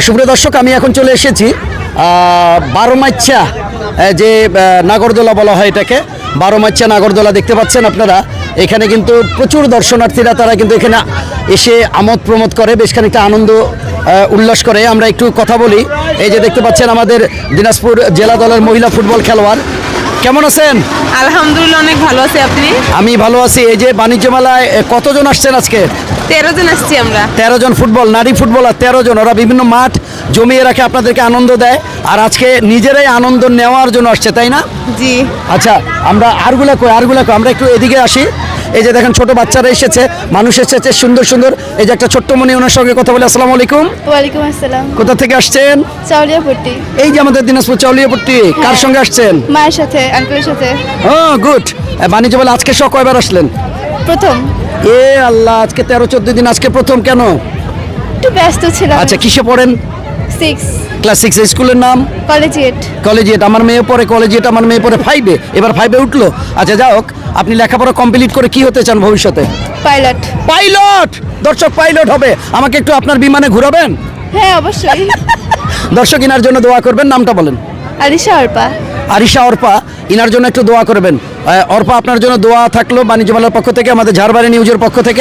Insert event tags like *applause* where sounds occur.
সুপ্রিয় দর্শক আমি এখন চলে এসেছি আহ, বারো মাইচ্ছা যে নাগরদোলা বলা হয় এটাকে। বারো মাইচ্ছা নাগরদোলা দেখতে পাচ্ছেন আপনারা। এখানে কিন্তু প্রচুর দর্শনার্থীরা তারা কিন্তু এখানে এসে আমোদ প্রমোদ করে বেশ খানিকটা আনন্দ উল্লাস করে। আমরা একটু কথা বলি। এই যে দেখতে পাচ্ছেন আমাদের দিনাজপুর জেলা দলের মহিলা ফুটবল খেলোয়াড়। কেমন আছেন? আলহামদুলিল্লাহ অনেক ভালো আছি আপনি? আমি ভালো আছি। এই যে বাণিজ্য মেলায় কতজন আসছেন আজকে? তেরো জন আসছি আমরা। তেরো জন ফুটবল নারী ফুটবলার তেরো জন। ওরা বিভিন্ন মাঠ জমিয়ে রাখে আপনাদেরকে আনন্দ দেয়। আর আজকে নিজেরাই আনন্দ নেওয়ার জন্য আসছে তাই না? জি। আচ্ছা আমরা আরগুলা কই আরগুলা কই? আমরা একটু এদিকে আসি। এই যে দেখেন ছোট বাচ্চারা এসেছে মানুষ এসেছে সুন্দর সুন্দর। এই যে একটা ছোট্ট মনি ওনার সঙ্গে কথা বলে আসসালামু আলাইকুম। ওয়ালাইকুম আসসালাম। কোথা থেকে আসছেন? চাউলিয়াপট্টি এই যে আমাদের দিনাজপুর চাউলিয়াপট্টি কার সঙ্গে আসছেন? মায়ের সাথে আঙ্কেলের সাথে। ও গুড বাণিজ্য বলে আজকে সব কয়বার আসলেন? প্রথম এ আল্লাহ আজকে তেরো চোদ্দ দিন আজকে প্রথম কেন? একটু ব্যস্ত ছিলাম। আচ্ছা কিসে পড়েন? সিক্স ক্লাস সিক্স স্কুলের নাম? কলেজিয়েট কলেজিয়েট আমার মেয়ে পড়ে কলেজিয়েট আমার মেয়ে পড়ে ফাইভে এবার ফাইভে উঠল। আচ্ছা যাই হোক আপনি লেখাপড়া কমপ্লিট করে কি হতে চান ভবিষ্যতে? পাইলট পাইলট দর্শক পাইলট হবে। আমাকে একটু আপনার বিমানে ঘুরাবেন? হ্যাঁ অবশ্যই। *laughs* দর্শক ইনার জন্য দোয়া করবেন নামটা বলেন। আরিশা অর্পা আরিশা, অর্পা, ইনার জন্য একটু দোয়া করবেন। অর্পা, আপনার জন্য দোয়া থাকল বাণিজ্য মেলার পক্ষ থেকে, আমাদের ঝাড়বাড়ি নিউজের পক্ষ থেকে।